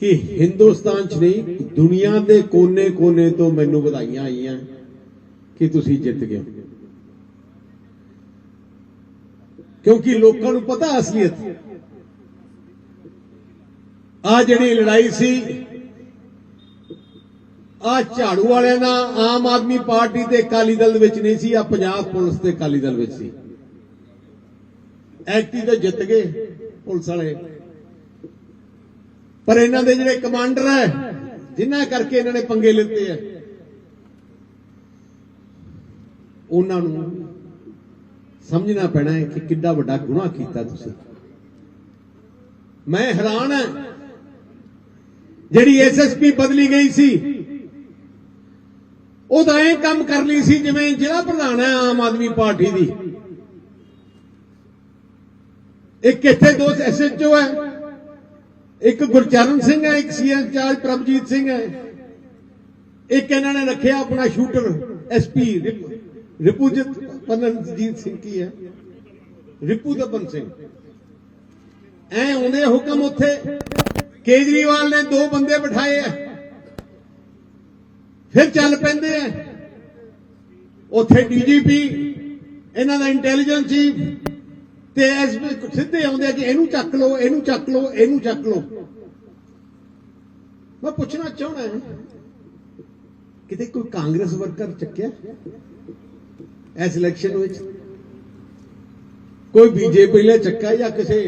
ਕਿ ਹਿੰਦੁਸਤਾਨ 'ਚ ਨਹੀਂ, ਦੁਨੀਆ ਦੇ ਕੋਨੇ-ਕੋਨੇ ਤੋਂ ਮੈਨੂੰ ਵਧਾਈਆਂ ਆਈਆਂ ਕਿ ਤੁਸੀਂ ਜਿੱਤ ਗਏ ਕਿਉਂਕਿ ਲੋਕਾਂ ਨੂੰ ਪਤਾ ਅਸਲੀਅਤ। ਆ ਜਿਹੜੀ ਲੜਾਈ ਸੀ ਆ ਝਾੜੂ ਵਾਲਿਆਂ ਨਾਲ ਆਮ ਆਦਮੀ ਪਾਰਟੀ ਤੇ ਅਕਾਲੀ ਦਲ ਵਿੱਚ ਨਹੀਂ ਸੀ ਆ ਪੰਜਾਬ ਪੁਲਿਸ ਤੇ ਅਕਾਲੀ ਦਲ ਵਿੱਚ ਸੀ। ਐਕਟੀ ਤਾਂ ਜਿੱਤ ਗਏ ਪੁਲਿਸ ਵਾਲੇ। ਪਰ ਇਹਨਾਂ ਦੇ ਜਿਹੜੇ ਕਮਾਂਡਰ ਹੈ, ਜਿਨ੍ਹਾਂ ਕਰਕੇ ਇਹਨਾਂ ਨੇ ਪੰਗੇ ਲਿੱਤੇ ਆ ਉਹਨਾਂ ਨੂੰ ਸਮਝਣਾ ਪੈਣਾ ਹੈ ਕਿ ਕਿੱਡਾ ਵੱਡਾ ਗੁਨਾਹ ਕੀਤਾ ਤੁਸੀਂ। ਮੈਂ ਹੈਰਾਨ ਹਾਂ, ਜਿਹੜੀ ਐਸਐਸਪੀ ਬਦਲੀ ਗਈ ਸੀ, ਉਹ ਤਾਂ ਇਹ ਕੰਮ ਕਰ ਲਈ ਸੀ ਜਿਵੇਂ ਜ਼ਿਲ੍ਹਾ ਪ੍ਰਧਾਨ ਹੈ ਆਮ ਆਦਮੀ ਪਾਰਟੀ ਦੀ। ਇੱਕ ਇੱਥੇ ਦੋ ਐਸਐਚਓ ਹੈ ਇੱਕ ਗੁਰਚਰਨ ਸਿੰਘ ਹੈ, ਇੱਕ ਸੀ ਇੰਚਾਰਜ ਪ੍ਰਭਜੀਤ ਸਿੰਘ ਹੈ। ਇੱਕ ਇਹਨਾਂ ਨੇ ਰੱਖਿਆ ਆਪਣਾ ਸ਼ੂਟਰ ਐਸਪੀ ਰਿਪੂਜਿਤ ਪਨਨਜੀਤ ਸਿੰਘ ਕੀ ਹੈ? ਰਿਪੂ ਦਪਨ ਸਿੰਘ। ਐ ਆਉਂਦੇ ਹੁਕਮ ਉੱਥੇ ਕੇਜਰੀਵਾਲ ਨੇ ਦੋ ਬੰਦੇ ਬਿਠਾਏ ਆ। ਫਿਰ ਚੱਲ ਪੈਂਦੇ ਆ। ਉੱਥੇ ਡੀਜੀਪੀ ਇਹਨਾਂ ਦਾ ਇੰਟੈਲੀਜੈਂਸ ਚੀਫ ਤੇ ਐਸਪੀ ਸਿੱਧੇ ਆਉਂਦੇ ਆ ਕਿ ਇਹਨੂੰ ਚੱਕ ਲਓ, ਇਹਨੂੰ ਚੱਕ ਲਓ, ਇਹਨੂੰ ਚੱਕ ਲਓ। ਮੈਂ ਪੁੱਛਣਾ ਚਾਹਣਾ ਕਿਤੇ ਕੋਈ ਕਾਂਗਰਸ ਵਰਕਰ ਚੱਕਿਆ ਇਸ ਇਲੈਕਸ਼ਨ ਵਿੱਚ? ਕੋਈ ਬੀਜੇਪੀ ਨੇ ਚੱਕਾ ਜਾਂ ਕਿਸੇ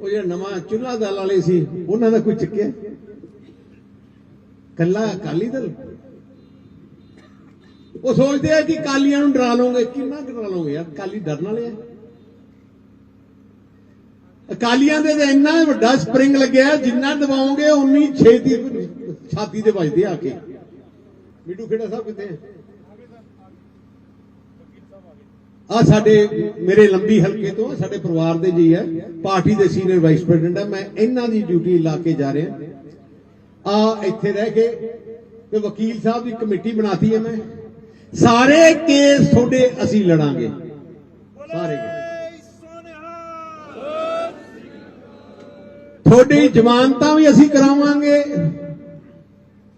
ਉਹ ਜਿਹੜਾ ਨਵਾਂ ਚੁੱਲਾ ਦਲ ਵਾਲੇ ਸੀ, ਉਹਨਾਂ ਦਾ ਕੋਈ ਚੱਕਿਆ? ਕੱਲਾ ਅਕਾਲੀ ਦਲ? ਉਹ ਸੋਚਦੇ ਆ ਕਿ ਕਾਲੀਆਂ ਨੂੰ ਡਰਾ ਲਓਗੇ, ਕਿੰਨਾ ਕੁ ਡਰਾ ਲਓਗੇ ਯਾਰ ਕਾਲੀ ਡਰਨ ਵਾਲੇ ਆ। ਅਕਾਲੀਆਂ ਦੇ ਤਾਂ ਇੰਨਾ ਵੱਡਾ ਸਪਰਿੰਗ ਲੱਗਿਆ, ਜਿੰਨਾ ਦਬਾਓਗੇ ਉਨੀ ਛੇਤੀ ਛਾਤੀ ਤੇ ਵੱਜਦੇ ਆ ਕੇ। ਮਿੱਟੂ ਖੇੜਾ ਸਾਹਿਬ ਕਿੱਥੇ ਆ? ਸਾਡੇ ਮੇਰੇ ਲੰਬੀ ਹਲਕੇ ਤੋਂ, ਸਾਡੇ ਪਰਿਵਾਰ ਦੇ ਜੀ ਹੈ ਪਾਰਟੀ ਦੇ ਸੀਨੀਅਰ ਵਾਈਸ ਪ੍ਰੈਜ਼ੀਡੈਂਟ ਹੈ ਮੈਂ ਇਹਨਾਂ ਦੀ ਡਿਊਟੀ ਲਾ ਕੇ ਜਾ ਰਿਹਾ। ਆ ਇੱਥੇ ਰਹਿ ਕੇ ਤੇ ਵਕੀਲ ਸਾਹਿਬ ਦੀ ਕਮੇਟੀ ਬਣਾਤੀ ਹੈ ਮੈਂ। ਸਾਰੇ ਕੇਸ ਤੁਹਾਡੇ ਅਸੀਂ ਲੜਾਂਗੇ। ਸਾਰੇ ਕੇਸ ਤੁਹਾਡੀ ਜ਼ਮਾਨਤਾਂ ਵੀ ਅਸੀਂ ਕਰਾਵਾਂਗੇ।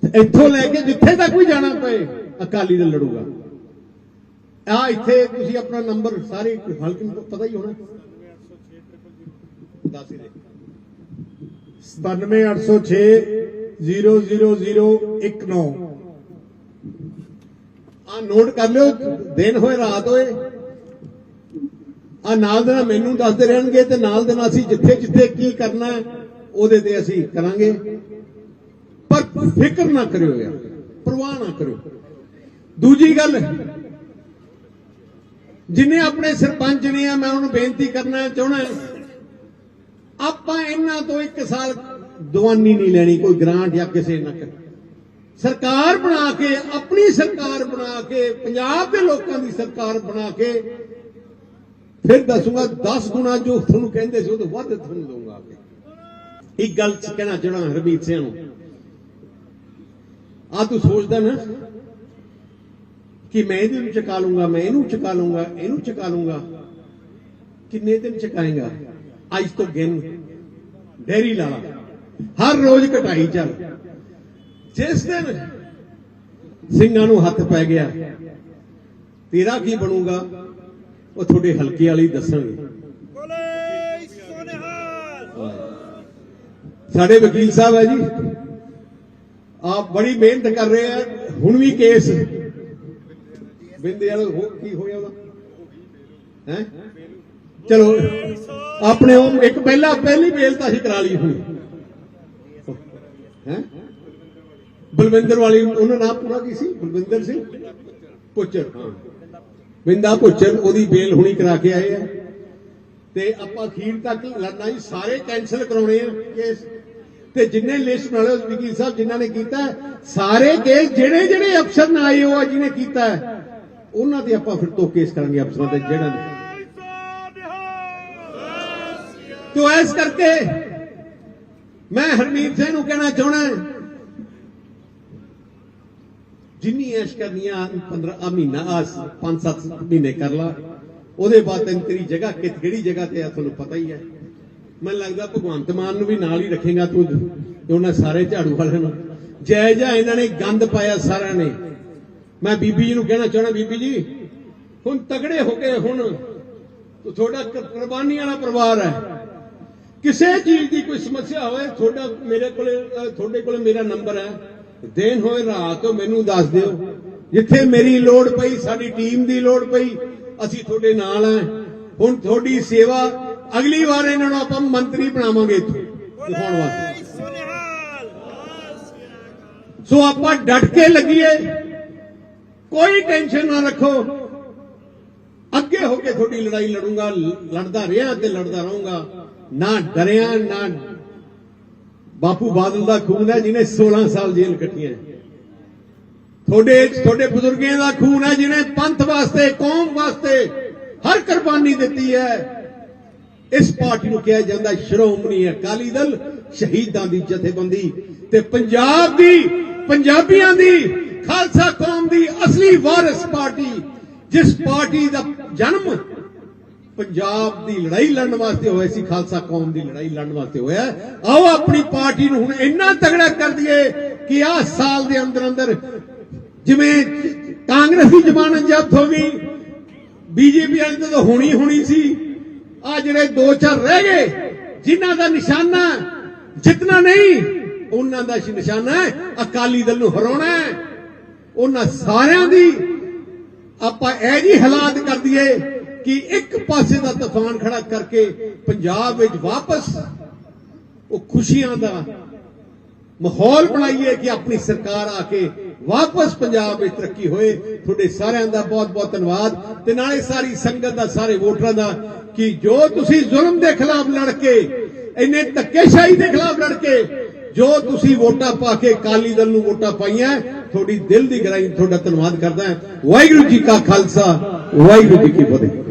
ਇੱਥੋਂ ਲੈ ਕੇ ਜਿੱਥੇ ਤੱਕ ਵੀ ਜਾਣਾ ਪਏ, ਅਕਾਲੀ ਦਲ ਲੜੂਗਾ। ਆ ਇੱਥੇ ਤੁਸੀਂ ਆਪਣਾ ਨੰਬਰ ਸਾਰੇ ਹਲਕੇ ਨੂੰ ਪਤਾ ਹੀ ਹੋਣਾ। ਦੱਸ ਹੀ ਦੇ। 97806 00019 ਆ ਨੋਟ ਕਰ ਲਿਓ, ਦਿਨ ਹੋਏ, ਰਾਤ ਹੋਏ। ਆ ਨਾਲ ਦੇ ਨਾਲ ਮੈਨੂੰ ਦੱਸਦੇ ਰਹਿਣਗੇ ਤੇ ਨਾਲ ਦੇ ਨਾਲ ਅਸੀਂ ਜਿੱਥੇ ਜਿੱਥੇ ਕੀ ਕਰਨਾ ਉਹਦੇ ਤੇ ਅਸੀਂ ਕਰਾਂਗੇ। ਪਰ ਫਿਕਰ ਨਾ ਕਰਿਓ ਯਾਰ, ਪਰਵਾਹ ਨਾ ਕਰਿਓ। ਦੂਜੀ ਗੱਲ, ਜਿਨੇ ਆਪਣੇ ਸਰਪੰਚ ਨੇ ਆ, ਮੈਂ ਉਹਨੂੰ ਬੇਨਤੀ ਕਰਨਾ ਚਾਹਣਾ ਆਪਾਂ ਇਹਨਾਂ ਤੋਂ ਇੱਕ ਸਾਲ ਦਵਾਨੀ ਨਹੀਂ ਲੈਣੀ, ਕੋਈ ਗ੍ਰਾਂਟ ਜਾਂ ਕਿਸੇ ਨਾ ਕਰ। ਸਰਕਾਰ ਬਣਾ ਕੇ, ਆਪਣੀ ਸਰਕਾਰ ਬਣਾ ਕੇ, ਪੰਜਾਬ ਦੇ ਲੋਕਾਂ ਦੀ ਸਰਕਾਰ ਬਣਾ ਕੇ ਫਿਰ ਦੱਸੂਗਾ 10 ਗੁਣਾ ਜੋ ਤੁਹਾਨੂੰ ਕਹਿੰਦੇ ਸੀ, ਉਹ ਤੋਂ ਵੱਧ ਤੁਹਾਨੂੰ ਦਊਂਗਾ ਇੱਕ ਗੱਲ ਕਹਿਣਾ ਚਾਹਣਾ ਹਰਮੀਤ ਸਿੰਘ ਨੂੰ। ਆ ਤੂੰ ਸੋਚਦਾ ਨਾ ਕਿ ਮੈਂ ਇਹਦੇ ਨੂੰ ਚਕਾ ਲੂੰਗਾ ਮੈਂ ਇਹਨੂੰ ਚਕਾ ਲੂੰਗਾ ਇਹਨੂੰ ਚਕਾ ਲੂੰਗਾ ਕਿੰਨੇ ਦਿਨ ਚਕਾਏਗਾ? ਅੱਜ ਤੋਂ ਗਿਣ। ਡੇਰੀ ਲਾ। ਹਰ ਰੋਜ਼ ਕਟਾਈ ਚੱਲ। ਜਿਸ ਦਿਨ ਸਿੰਘਾਂ ਨੂੰ ਹੱਥ ਪੈ ਗਿਆ, ਤੇਰਾ ਕੀ ਬਣੂਗਾ? ਉਹ ਤੁਹਾਡੇ ਹਲਕੇ ਵਾਲੇ ਦੱਸਣਗੇ। ਸਾਡੇ ਵਕੀਲ ਸਾਹਿਬ ਹੈ ਜੀ। ਆਪ ਬੜੀ ਮਿਹਨਤ ਕਰ ਰਹੇ ਆ। ਹੁਣ ਵੀ ਕੇਸ ਬਿੰਦੇ ਵਾਲਾ ਹੋ ਕੀ ਹੋਇਆ ਉਹਦਾ? ਹੈ? ਚਲੋ ਆਪਣੇ ਉਹ ਇੱਕ ਪਹਿਲਾ ਪਹਿਲੀ ਬੇਲ ਤਾਂ ਅਸੀਂ ਕਰਾ ਲਈ ਹੋਣੀ। ਹੈ? ਬਲਵਿੰਦਰ ਵਾਲੀ ਉਹਨਾਂ ਨਾਮ ਪੂਰਾ ਕੀ ਸੀ? ਬਲਵਿੰਦਰ ਸਿੰਘ ਪੁੱਚਰ। ਹਾਂ। ਬਿੰਦਾ ਪੁੱਚਰ ਉਹਦੀ ਬੇਲ ਹੁਣੀ ਕਰਾ ਕੇ ਆਏ ਆ। ਤੇ ਆਪਾਂ ਅਖੀਰ ਤੱਕ ਲੜਨਾ ਜੀ, ਸਾਰੇ ਕੈਨਸਲ ਕਰਾਉਣੇ ਆ ਕੇਸ ਤੇ ਜਿੰਨੇ ਲਿਸਟ ਬਣਾਏ ਉਸ ਵਕੀਲ ਸਾਹਿਬ, ਜਿਨ੍ਹਾਂ ਨੇ ਕੀਤਾ, ਸਾਰੇ ਕੇਸ ਜਿਹੜੇ ਜਿਹੜੇ ਅਫਸਰ ਨਾਲ ਆਏ, ਉਹ ਜਿਹਨੇ ਕੀਤਾ ਉਹਨਾਂ ਤੇ ਆਪਾਂ ਫਿਰ ਤੋਂ ਕੇਸ ਕਰਾਂਗੇ ਅਫਸਰਾਂ ਤੇ, ਜਿਹੜਾ ਨੇ ਤੋ ਇਸ ਕਰਕੇ ਮੈਂ ਹਰਮੀਤ ਸਿੰਘ ਨੂੰ ਕਹਿਣਾ ਚਾਹਣਾ ਜਿੰਨੀ ਐਸ਼ ਕਰਨੀਆਂ 15 ਮਹੀਨਾ ਆ 5-7 ਮਹੀਨੇ ਕਰ ਲਾ, ਉਹਦੇ ਬਾਅਦ ਤੈਨੂੰ ਤੇਰੀ ਜਗ੍ਹਾ ਕਿ ਕਿਹੜੀ ਜਗ੍ਹਾ ਤੇ ਆ, ਤੁਹਾਨੂੰ ਪਤਾ ਹੀ ਹੈ। ਮੈਨੂੰ ਲੱਗਦਾ ਭਗਵੰਤ ਮਾਨ ਨੂੰ ਵੀ ਨਾਲ ਹੀ ਰੱਖੇਗਾ ਤੂੰ ਉਹਨਾਂ ਸਾਰੇ ਝਾੜੂ ਵਾਲਿਆਂ ਨੂੰ। ਜੈ ਜਾ ਇਹਨਾਂ ਨੇ ਗੰਦ ਪਾਇਆ ਸਾਰਿਆਂ ਨੇ। ਮੈਂ ਬੀਬੀ ਜੀ ਨੂੰ ਕਹਿਣਾ ਚਾਹਣਾ ਬੀਬੀ ਜੀ, ਹੁਣ ਤਗੜੇ ਹੋ ਕੇ ਹੁਣ ਤੂੰ ਤੁਹਾਡਾ ਕੁਰਬਾਨੀ ਵਾਲਾ ਪਰਿਵਾਰ ਹੈ। ਕਿਸੇ ਚੀਜ਼ ਦੀ ਕੋਈ ਸਮੱਸਿਆ ਹੋਵੇ, ਤੁਹਾਡਾ ਮੇਰੇ ਕੋਲੇ ਤੁਹਾਡੇ ਕੋਲੇ ਮੇਰਾ ਨੰਬਰ ਹੈ। ਦਿਨ ਹੋਏ ਰਾਤ ਹੋ ਮੈਨੂੰ ਦੱਸ ਦਿਓ। ਜਿੱਥੇ ਮੇਰੀ ਲੋੜ ਪਈ ਸਾਡੀ ਟੀਮ ਦੀ ਲੋੜ ਪਈ ਅਸੀਂ ਤੁਹਾਡੇ ਨਾਲ ਹਾਂ ਹੁਣ ਤੁਹਾਡੀ ਸੇਵਾ ਅਗਲੀ ਵਾਰ ਇਹਨਾਂ ਨੂੰ ਆਪਾਂ ਮੰਤਰੀ ਬਣਾਵਾਂਗੇ ਇੱਥੋਂ। ਦਿਖਾਉਣ ਵਾਸਤੇ। ਸੋ ਆਪਾਂ ਡਟ ਕੇ ਲੱਗੀਏ। ਕੋਈ ਟੈਨਸ਼ਨ ਨਾ ਰੱਖੋ। ਅੱਗੇ ਹੋ ਕੇ ਤੁਹਾਡੀ ਲੜਾਈ ਲੜੂੰਗਾ ਲੜਦਾ ਰਿਹਾ ਤੇ ਲੜਦਾ ਰਹੂੰਗਾ। ਨਾ ਡਰਿਆ ਨਾ ਬਾਪੂ ਬਾਦਲ ਦਾ ਖੂਨ ਹੈ, ਜਿਹਨੇ 16 ਸਾਲ ਜੇਲ੍ਹ ਕੱਟੀਆਂ ਤੁਹਾਡੇ ਤੁਹਾਡੇ ਬਜ਼ੁਰਗਾਂ ਦਾ ਖੂਨ ਹੈ, ਜਿਹਨੇ ਪੰਥ ਵਾਸਤੇ, ਕੌਮ ਵਾਸਤੇ ਹਰ ਕੁਰਬਾਨੀ ਦਿੱਤੀ ਹੈ। ਇਸ ਪਾਰਟੀ ਨੂੰ ਕਿਹਾ ਜਾਂਦਾ ਸ਼੍ਰੋਮਣੀ ਅਕਾਲੀ ਦਲ ਸ਼ਹੀਦਾਂ ਦੀ ਜਥੇਬੰਦੀ ਤੇ ਪੰਜਾਬ ਦੀ, ਪੰਜਾਬੀਆਂ ਦੀ, ਖਾਲਸਾ ਕੌਮ ਦੀ ਅਸਲੀ ਵਾਰਿਸ ਪਾਰਟੀ, ਜਿਸ ਪਾਰਟੀ ਦਾ ਜਨਮ ਪੰਜਾਬ ਦੀ ਲੜਾਈ ਲੜਨ ਵਾਸਤੇ ਹੋਇਆ ਸੀ, ਖਾਲਸਾ ਕੌਮ ਦੀ ਲੜਾਈ ਲੜਨ ਵਾਸਤੇ ਹੋਇਆ। ਆਓ ਆਪਣੀ ਪਾਰਟੀ ਨੂੰ ਹੁਣ ਇੰਨਾ ਤਗੜਾ ਕਰ ਦਈਏ ਕਿ ਆਹ ਸਾਲ ਦੇ ਅੰਦਰ ਅੰਦਰ ਜਿਵੇਂ ਕਾਂਗਰਸ ਦੀ ਜ਼ਮਾਨਤ ਜ਼ਬਤ ਹੋ ਗਈ, ਬੀਜੇਪੀ ਵਾਲੀ ਤਾਂ ਹੋਣੀ ਹੋਣੀ ਸੀ। ਆ ਜਿਹੜੇ ਦੋ ਚਾਰ ਰਹਿ ਗਏ, ਜਿਨ੍ਹਾਂ ਦਾ ਨਿਸ਼ਾਨਾ ਜਿੱਤਣਾ ਨਹੀਂ, ਉਹਨਾਂ ਦਾ ਨਿਸ਼ਾਨਾ ਅਕਾਲੀ ਦਲ ਨੂੰ ਹਰਾਉਣਾ ਹੈ। ਉਹਨਾਂ ਸਾਰਿਆਂ ਦੀ ਆਪਾਂ ਇਹ ਜੀ ਹਾਲਾਤ ਕਰ ਦਈਏ ਕਿ ਇੱਕ ਪਾਸੇ ਦਾ ਤੂਫਾਨ ਖੜਾ ਕਰਕੇ ਪੰਜਾਬ ਵਿੱਚ ਵਾਪਸ ਉਹ ਖੁਸ਼ੀਆਂ ਦਾ ਮਾਹੌਲ ਬਣਾਈਏ ਕਿ ਆਪਣੀ ਸਰਕਾਰ ਆ ਕੇ ਵਾਪਸ ਪੰਜਾਬ ਵਿੱਚ ਤਰੱਕੀ ਹੋਏ। ਤੁਹਾਡੇ ਸਾਰਿਆਂ ਦਾ ਬਹੁਤ ਬਹੁਤ ਧੰਨਵਾਦ ਤੇ ਨਾਲੇ ਸਾਰੀ ਸੰਗਤ ਦਾ, ਸਾਰੇ ਵੋਟਰਾਂ ਦਾ ਕਿ ਜੋ ਤੁਸੀਂ ਜ਼ੁਲਮ ਦੇ ਖਿਲਾਫ ਲੜ ਕੇ, ਇੰਨੇ ਧੱਕੇਸ਼ਾਹੀ ਦੇ ਖਿਲਾਫ ਲੜ ਕੇ ਜੋ ਤੁਸੀਂ ਵੋਟਾਂ ਪਾ ਕੇ ਅਕਾਲੀ ਦਲ ਨੂੰ ਵੋਟਾਂ ਪਾਈਆਂ, ਤੁਹਾਡੀ ਦਿਲ ਦੀ ਗਹਿਰਾਈ ਤੋਂ ਤੁਹਾਡਾ ਧੰਨਵਾਦ ਕਰਦਾ ਵਾਹਿਗੁਰੂ ਜੀ ਕਾ ਖਾਲਸਾ, ਵਾਹਿਗੁਰੂ ਜੀ ਕੀ ਫਤਿਹ।